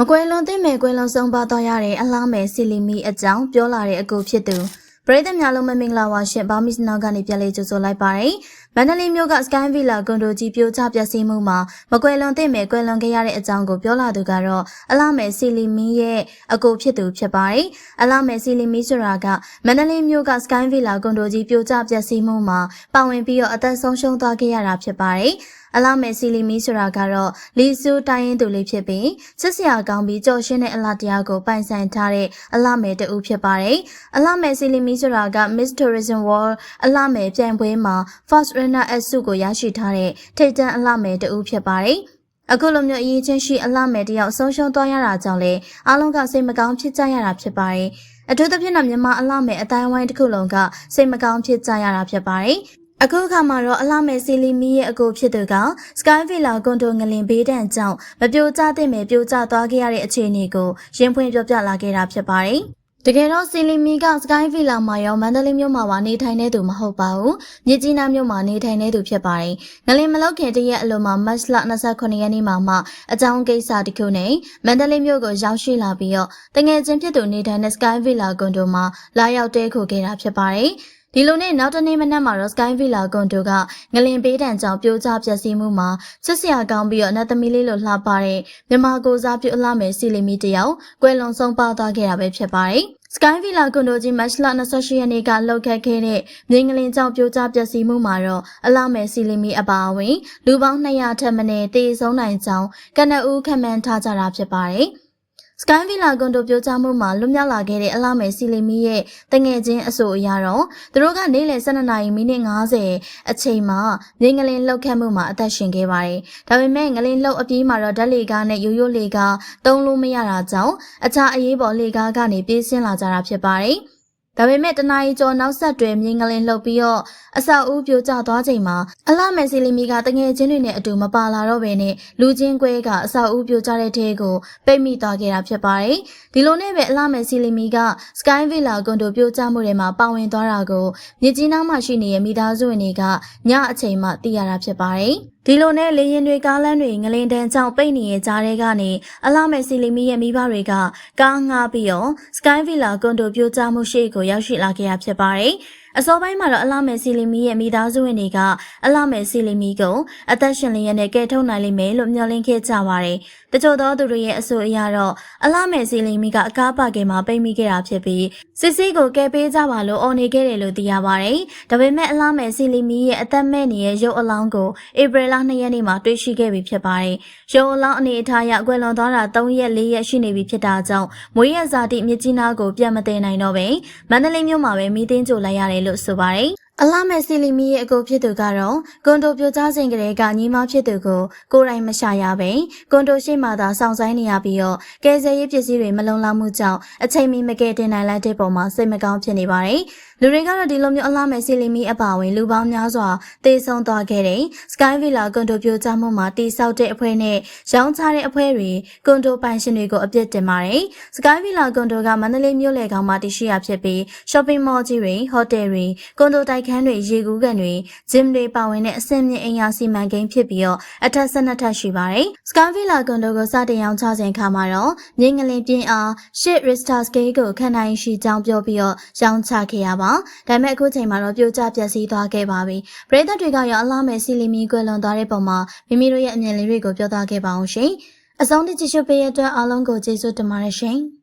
မကွယ်လွန်သင့်မဲ့ကွယ်လွန်ဆုံးပါတော့ရတဲ့အလားမဲ့စီလီမီအကြောင်းပြောလာတဲ့အကူဖြစ်သူပရိသတ်များလုံးမမင်္ဂလာပါရှင်ဘာမစ်နောက်ကနေပြန်လေးကြိုဆိုလိုက်ပါတယ်မန္တလေးမြို့က Sky Villa ကွန်ဒိုကြီးပြိုကျပျက်စီးမှုမှာမကွယ်လွန်သင့်မဲ့ကွယ်လွန်ခဲ့ရတဲ့အကြောင်းကိုပြောလာသူကတော့အလားမဲ့စီလီမီရဲ့အကူဖြစ်သူဖြစ်ပါတယ်အလားမဲ့စီလီမီဆိုတာကမန္တလေးမြို့က Sky Villa ကွန်ဒိုကြီးပြိုကျပျက်စီးမှုမှာပါဝင်ပြီးတော့အသက်ဆုံးရှုံးသွားခဲ့ရတာဖြစ်ပါတယ်အလာမယ်စီလီမီဆိုတာကတော့လီဆူတိုင်းရင်သူလေးဖြစ်ပြီးစစ်စရာကောင်းပြီးကြော်ရှင်းတဲ့အလားတရားကိုပိုင်ဆိုင်ထားတဲ့အလာမယ်တူဖြစ်ပါတယ်။အလာမယ်စီလီမီဆိုတာက Miss Tourism World အလာမယ်ပြိုင်ပွဲမှာ First Runner Up ဆုကိုရရှိထားတဲ့ထိပ်တန်းအလာမယ်တူဖြစ်ပါတယ်။အခုလိုမျိုးအရေးချင်းရှိအလှမဲ့တယောက်ဆုံးရှုံးသွားရတာကြောင့်လေအားလုံးကစိတ်မကောင်းဖြစ်ကြရတာဖြစ်ပါတယ်။အထူးသဖြင့်တော့မြန်မာအလှမဲ့အတိုင်းဝိုင်းတစ်ခုလုံးကစိတ်မကောင်းဖြစ်ကြရတာဖြစ်ပါတယ်။ အခုအခါမှာတော့အလှမဲ့စီလီမီရဲ့အကိုဖြစ်သူက Sky Villa ကွန်ဒိုငလင်ဘေးဒဏ်ကြောင့်မပြိုကျသင့်ပဲပြိုကျသွားခဲ့ရတဲ့အခြေအနေကိုရင်ဖွင့်ပြောပြလာခဲ့တာဖြစ်ပါတယ်။တကယ်တော့စီလီမီက Sky Villa မှာရောမန္တလေးမြို့မှာပါနေထိုင်နေသူမဟုတ်ပါဘူး။မြစ်ကြီးနားမြို့မှာနေထိုင်နေသူဖြစ်ပါတယ်။ငလင်မလောက်ခင်တရက်အလိုမှာမတ်လ29ရက်နေ့မှာမှအကြောင်းကိစ္စတစ်ခုနဲ့မန္တလေးမြို့ကိုရောက်ရှိလာပြီးတော့တငယ်ချင်းဖြစ်သူနေထိုင်တဲ့ Sky Villa ကွန်ဒိုမှာလာရောက်တဲခိုခဲ့တာဖြစ်ပါတယ်။ ဒီလိုနဲ့နောက်တနေ့မနက်မှာတော့ Sky Villa ကွန်ဒိုကငလင်ပေးတံကြောင့်ပြိုကျပျက်စီးမှုမှာချစ်စရာကောင်းပြီးတော့နတ်သမီးလေးလိုလှပတဲ့မြန်မာကိုစားပြုအလှမယ်စီလီမီတယောက်ကွယ်လွန်ဆုံးပါသွားခဲ့တာပဲဖြစ်ပါတယ်။ Sky Villa ကွန်ဒိုကြီးမတ်လ28ရက်နေ့ကလှုပ်ခတ်ခဲ့တဲ့မြင်းကလင်ကြောင့်ပြိုကျပျက်စီးမှုမှာတော့အလှမယ်စီလီမီအပါအဝင်လူပေါင်း200ထက်မနည်းတေဆုံးနိုင်ကြောင်းကနအူးခန့်မှန်းထားကြတာဖြစ်ပါတယ်။ Sky Villa ကွန်ဒိုပြောကြားမှုမှာလွတ်မြောက်လာခဲ့တဲ့အလားမယ်စီလီမီရဲ့တငယ်ချင်းအဆိုအရတော့သူတို့ကနေ့လယ်12နာရီမိနစ်50အချိန်မှာငင်္ဂလင်လှုပ်ခတ်မှုမှာအသက်ရှင်ခဲ့ပါတယ်။ဒါပေမဲ့ငလင်လှုပ်အပြေးမှာတော့ဓာတ်လေကားနဲ့ရိုးရိုးလေကားသုံးလို့မရတာကြောင့်အခြားအရေးပေါ်လေကားကနေပြေးဆင်းလာကြတာဖြစ်ပါတယ်။ ဒါပေမဲ့တနာရီကျော်နောက်ဆက်တွဲမြင်းကလင်းလှုပ်ပြီးတော့အဆောက်အဦပြိုကျသွားချိန်မှာအလှမယ်စီလီမီကတငယ်ချင်းတွေနဲ့အတူမပါလာတော့ဘဲနဲ့လူချင်းကွဲကအဆောက်အဦပြိုကျတဲ့ထဲကိုပိတ်မိသွားခဲ့တာဖြစ်ပါတယ်။ဒီလိုနဲ့ပဲအလှမယ်စီလီမီက Sky Villa ကွန်ဒိုပြိုကျမှုတွေမှာပါဝင်သွားတာကိုမြကြီးနားမှာရှိနေတဲ့မိသားစုဝင်တွေကညအချိန်မှသိရတာဖြစ်ပါတယ်။ ဒီလိုနဲ့လေရင်တွေကားလမ်းတွေငလင်တန်းကြောင့်ပိတ်နေရကြားတဲ့ကနေအလားမဲ့စီလီမီရဲ့မိဘတွေကကားငှားပြီးတော့ Sky Villa ကွန်ဒိုပြိုကျမှုရှိကိုရောက်ရှိလာခဲ့ရဖြစ်ပါတယ်။ အစောပိုင်းမှာတော့အလမယ်စီလီမီရဲ့မိသားစုဝင်တွေကအလမယ်စီလီမီကိုအသက်ရှင်လျက်နဲ့ကယ်ထုတ်နိုင်လိမ့်မယ်လို့မျှော်လင့်ခဲ့ကြပါတယ်။တချို့သောသူတွေရဲ့အဆိုအရတော့အလမယ်စီလီမီကအကားပါကင်မှာပိတ်မိခဲ့တာဖြစ်ပြီးစစ်စစ်ကိုကယ်ပေးကြပါလို့အော်နေခဲ့တယ်လို့သိရပါတယ်။ဒါပေမဲ့အလမယ်စီလီမီရဲ့အသက်မဲ့နေတဲ့ရုပ်အလောင်းကိုဧပြီလ2ရက်နေ့မှာတွေ့ရှိခဲ့ပြီဖြစ်ပါတယ်။ရုပ်အလောင်းအနေအထားအရအကွယ်လွန်သွားတာ3ရက်4ရက်ရှိနေပြီဖြစ်တာကြောင့်မွေးရဇာတိမြစ်ကြီးနားကိုပြန်မတည်နိုင်တော့ပဲမန္တလေးမြို့မှာပဲမိသိန်းကြိုလိုက်ရတယ်လို့ဆိုပါတယ်အလာမဲစီလီမီရဲ့အကိုဖြစ်သူကတော့ကွန်ဒိုပြိုကျစဉ်ကလေးကညီမဖြစ်သူကိုကိုယ်တိုင်မရှာရပဲကွန်ဒိုရှိမှသာစောင့်ဆိုင်နေရပြီးတော့ကယ်ဆယ်ရေးပစ္စည်းတွေမလုံလောက်မှုကြောင့်အချိန်မီမကယ်တင်နိုင်လိုက်တဲ့ပုံမှာစိတ်မကောင်းဖြစ်နေပါတယ် လူတွေကတော့ဒီလိုမျိုးအလာမဲစီလီမီအပါဝင်လူပေါင်းများစွာတေဆုံးသွားခဲ့တဲ့ Sky Villa ကွန်ဒိုပြိုကျမှုမှာတိဆောက်တဲ့အဖွဲ့နဲ့ရောင်းချတဲ့အဖွဲ့တွေကွန်ဒိုပိုင်ရှင်တွေကိုအပြစ်တင်ပါတယ် Sky Villa ကွန်ဒိုကမန္တလေးမြို့လယ်ကောင်မှာတည်ရှိရဖြစ်ပြီး shopping mall ကြီးတွေဟိုတယ်တွေကွန်ဒိုတိုက်ခန်းတွေရေကူးကန်တွေဂျင်တွေပါဝင်တဲ့အဆင့်မြင့်အိမ်ယာစီမံကိန်းဖြစ်ပြီးတော့အထက်၁၂ထပ်ရှိပါတယ်။ Sky Villa ကွန်ဒိုကိုစတင်ရောင်းချစဉ်ခါမှာတော့မြင်းငလင်ပြင်းအားရှစ် Richter scale ကိုခန့်နိုင်ရှိကြောင်းပြောပြီးတော့ရောင်းချခဲ့ရပါ။ဒါပေမဲ့အခုချိန်မှာတော့ပြိုကျပျက်စီးသွားခဲ့ပါပြီ။ပရိသတ်တွေကရောအလားမဲ့စီလီမီကွယ်လွန်သွားတဲ့ပုံမှာမိမိတို့ရဲ့အမြင်လေးတွေကိုပြောသားခဲ့ပါအောင်ရှင်။အဆုံးထိကြည့်ရှုပေးရတဲ့အားလုံးကိုကျေးဇူးတင်ပါတယ်ရှင်။